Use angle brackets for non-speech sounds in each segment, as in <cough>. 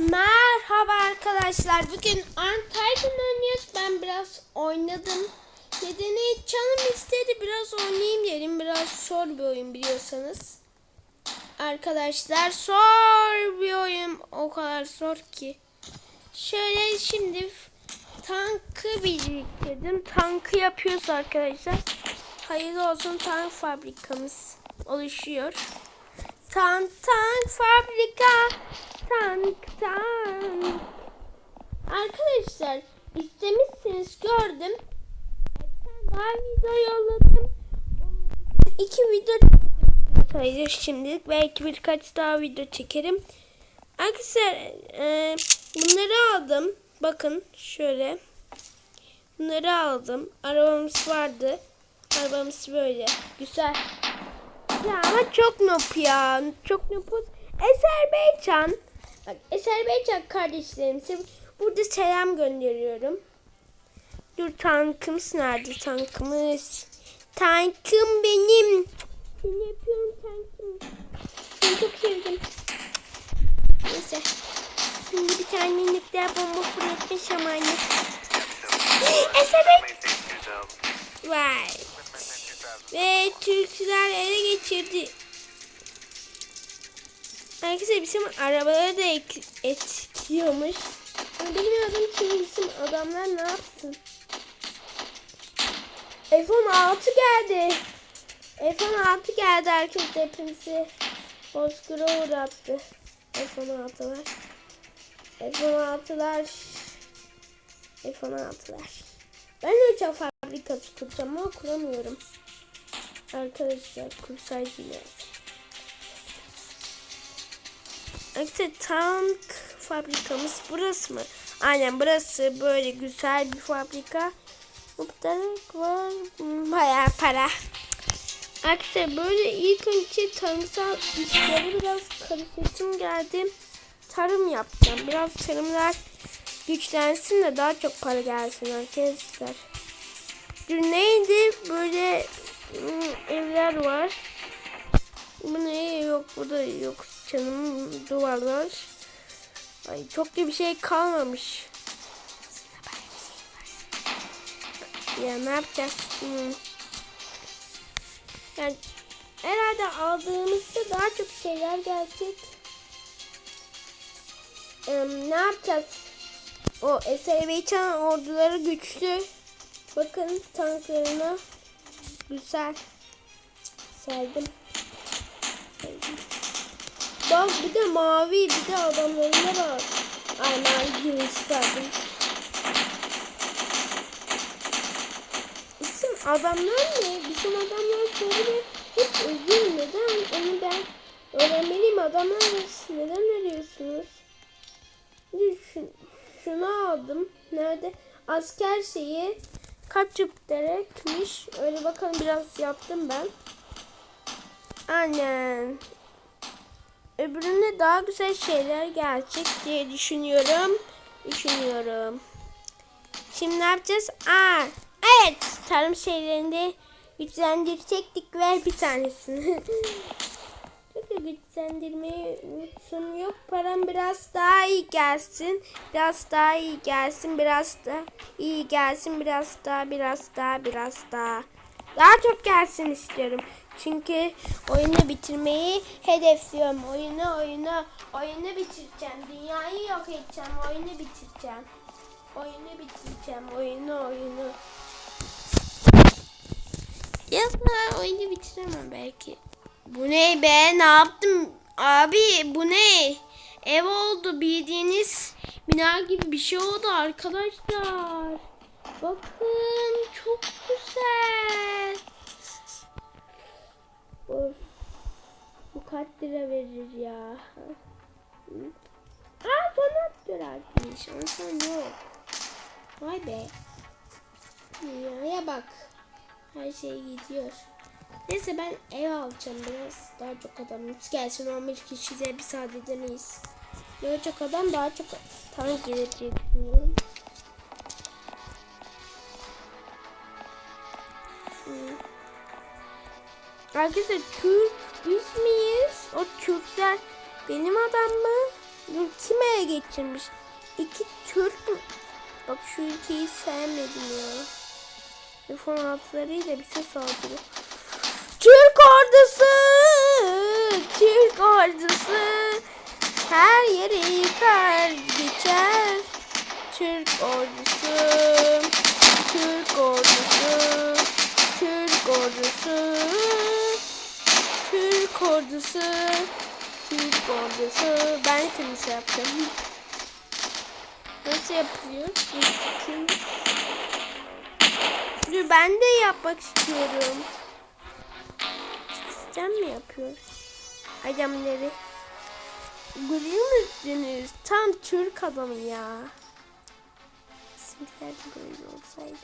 Merhaba arkadaşlar. Bugün Untitled oynuyoruz. Ben biraz oynadım. Nedeni canım istedi. Biraz oynayayım dedim. Biraz zor bir oyun biliyorsanız. Arkadaşlar zor bir oyun. O kadar zor ki. Şöyle şimdi tankı biriktirdim. Tankı yapıyoruz arkadaşlar. Hayırlı olsun tank fabrikamız oluşuyor. Tank tank fabrika. Tank tank. Arkadaşlar istemişsiniz gördüm. Ben daha video yolladım. İki video sayılır şimdilik. Belki birkaç daha video çekerim. Arkadaşlar e, bunları aldım. Bakın şöyle. Bunları aldım. Arabamız vardı. Arabamız böyle. Güzel. Ya ama çok noob ya. Çok noobuz. Eser Beycan. Bak Eser Beycan kardeşlerimize burada selam gönderiyorum. Dur tankımız nerede tankımız? Tankım benim. Seni yapıyorum tankım. Seni çok sevdim. Neyse. Şimdi bir tane nükleer bomba fırlatma şamanı. Eser Bey. Vay. Ve Türkler ele geçirdi. Arkadaşlar bizim arabaları da etkiliyormuş. Ama bilmiyordum ki bizim adamlar ne yapsın. F-16 geldi. F-16 geldi arkadaşlar hepimizi bozkura uğrattı. F-16'lar. F-16'lar. F-16'lar. Ben uçak fabrikası kuracağım ama kuramıyorum. Arkadaşlar kursaydı biraz. Arkadaşlar tank fabrikamız burası mı? Aynen burası böyle güzel bir fabrika. Muhtarlık var. Bayağı para. Arkadaşlar böyle ilk önce tarımsal işleri biraz karıştırdım geldim. Tarım yapacağım. Biraz tarımlar güçlensin de daha çok para gelsin arkadaşlar. Dün neydi? Böyle hmm, evler var. Bu ne? Yok burada yok canım duvarlar. Ay çok da bir şey kalmamış. Ya ne yapacağız? Hmm. Yani herhalde aldığımızda daha çok şeyler gelecek. Ee, ne yapacağız? O Azerbaycan orduları güçlü. Bakın tanklarına güzel. Sevdim. Bak bir de mavi bir de adamlarına bak. Aynen gibi çıkardım. Bizim adamlar ne? Bizim adamlar sonra hep ölüyor. Neden? Onu ben öğrenmeliyim. Adamlar neden ölüyorsunuz? Düşün, şunu aldım. Nerede? Asker şeyi kaç Jüpiter'ekmiş. Öyle bakalım biraz yaptım ben. Aynen. Öbüründe daha güzel şeyler gelecek diye düşünüyorum. Düşünüyorum. Şimdi ne yapacağız? Aa, evet. Tarım şeylerinde güçlendirecektik. Ver bir tanesini. <laughs> Çok da güçlendirmeyi unutsun. Yok param biraz daha iyi gelsin. Biraz daha iyi gelsin. Biraz da iyi gelsin. Biraz daha biraz daha biraz daha. Daha çok gelsin istiyorum. Çünkü oyunu bitirmeyi hedefliyorum. Oyunu oyunu oyunu bitireceğim. Dünyayı yok edeceğim. Oyunu bitireceğim. Oyunu bitireceğim. Oyunu oyunu. Ya da oyunu bitiremem belki. Bu ne be? Ne yaptım? Abi bu ne? Ev oldu bildiğiniz bina gibi bir şey oldu arkadaşlar. Bakın çok güzel. Of. Bu kaç lira verir ya? Aa sanat görermiş. Ama sen yok. Vay be. Dünyaya bak. Her şey gidiyor. Neyse ben ev alacağım biraz. Daha çok adamımız gelsin. 11 kişiyle bir saat edemeyiz. Daha çok adam daha çok tank gelir diye Arkadaşlar Türk biz miyiz? O Türkler benim adam mı? Dur, Kim geçirmiş? İki Türk mü? Bak şu ülkeyi sevmedim ya. F-16'larıyla bize saldırıyor. Türk ordusu! Türk ordusu! Her yeri yıkar geçer. Türk ordusu! Türk ordusu! Türk ordusu! Türk ordusu! Türk ordusu! Ben kimse yapacağım. Nasıl yapılıyor? Dur ben de yapmak istiyorum. Sistem mi yapıyoruz? Adamları. Görüyor musunuz? Tam Türk adamı ya. Bizimkiler de böyle olsaydı.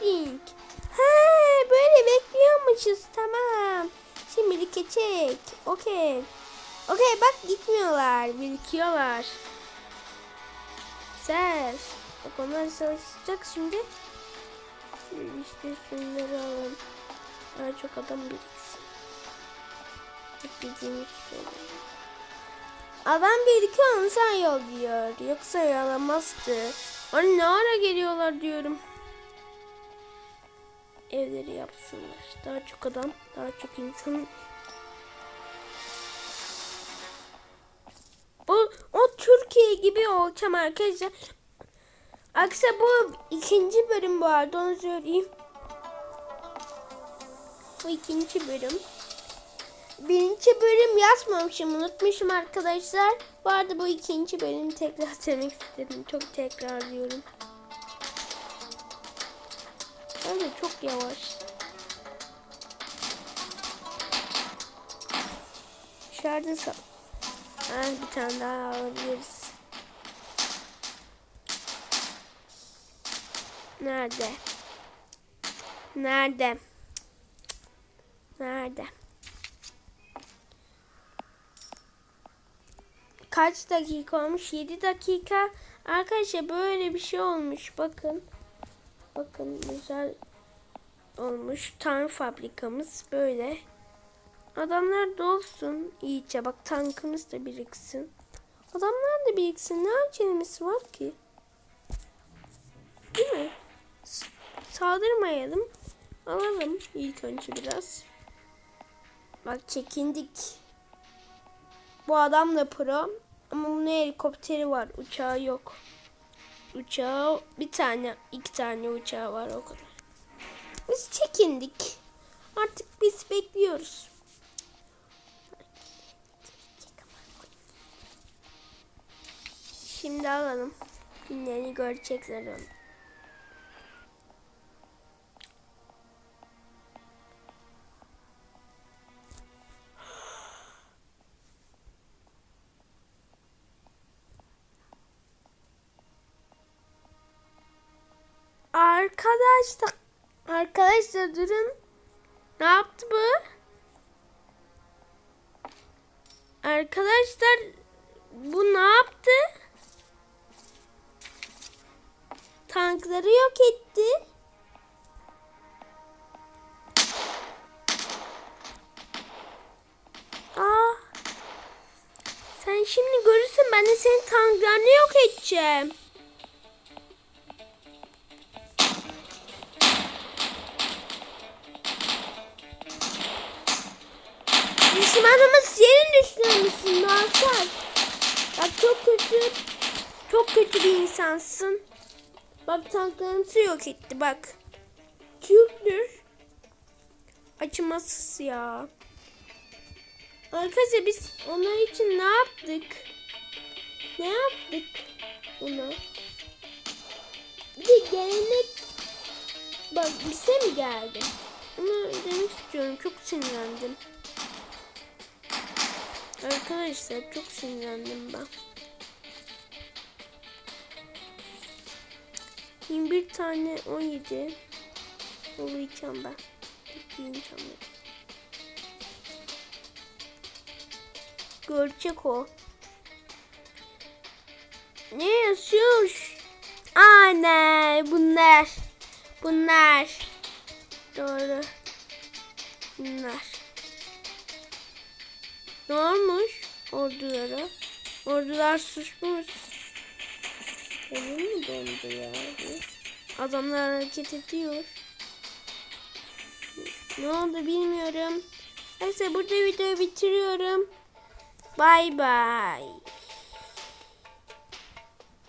Holding. He böyle bekliyormuşuz tamam. Şimdi geçecek. Okey. Okey bak gitmiyorlar. Birikiyorlar. Güzel. Bak onlar savaşacak şimdi. İşte şunları alalım. Daha çok adam biriksin. Bekleyeceğimiz söyleyeyim. Adam birikiyor onu sen yol diyor. Yoksa yalamazdı. Hani ne ara geliyorlar diyorum. Evleri yapsınlar. Daha çok adam, daha çok insan. Bu o Türkiye gibi olacağım arkadaşlar. Aksa bu ikinci bölüm bu arada onu söyleyeyim. Bu ikinci bölüm. Birinci bölüm yazmamışım unutmuşum arkadaşlar. Bu arada bu ikinci bölüm tekrar <laughs> söylemek istedim. Çok tekrar Öyle çok yavaş. Dışarıda sa- Ha, bir tane daha alabiliriz. Nerede? Nerede? Nerede? Kaç dakika olmuş? 7 dakika. Arkadaşlar böyle bir şey olmuş. Bakın. Bakın güzel olmuş. Tank fabrikamız böyle. Adamlar dolsun iyice. Bak tankımız da biriksin. Adamlar da biriksin. Ne acelemiz var ki? Değil mi? Saldırmayalım. Alalım ilk önce biraz. Bak çekindik. Bu adam da pro. Ama bunun helikopteri var. Uçağı yok. Uçağı bir tane, iki tane uçağı var o kadar. Biz çekindik. Artık biz bekliyoruz. Şimdi alalım. Günlerini görecekler onu. Arkadaşlar Arkadaşlar durun. Ne yaptı bu? Arkadaşlar bu ne yaptı? Tankları yok etti. Aa. Sen şimdi görürsün ben de senin tanklarını yok edeceğim. Bak çok kötü, çok kötü bir insansın. Bak tanklarımızı yok etti bak. Türktür. Acımasız ya. Arkadaşlar biz onlar için ne yaptık? Ne yaptık ona? Bir gelenek bak bize mi geldi? Onu demek istiyorum. Çok sinirlendim. Arkadaşlar çok sinirlendim ben. 21 tane 17 olacağım ben. Ben. Görecek o. Ne yazıyor? Anne bunlar. Bunlar. Doğru. gitsinler. Ne olmuş ordulara? Ordular susmuş. Elim mi dondu ya? Adamlar hareket ediyor. Ne oldu bilmiyorum. Neyse burada videoyu bitiriyorum. Bay bay.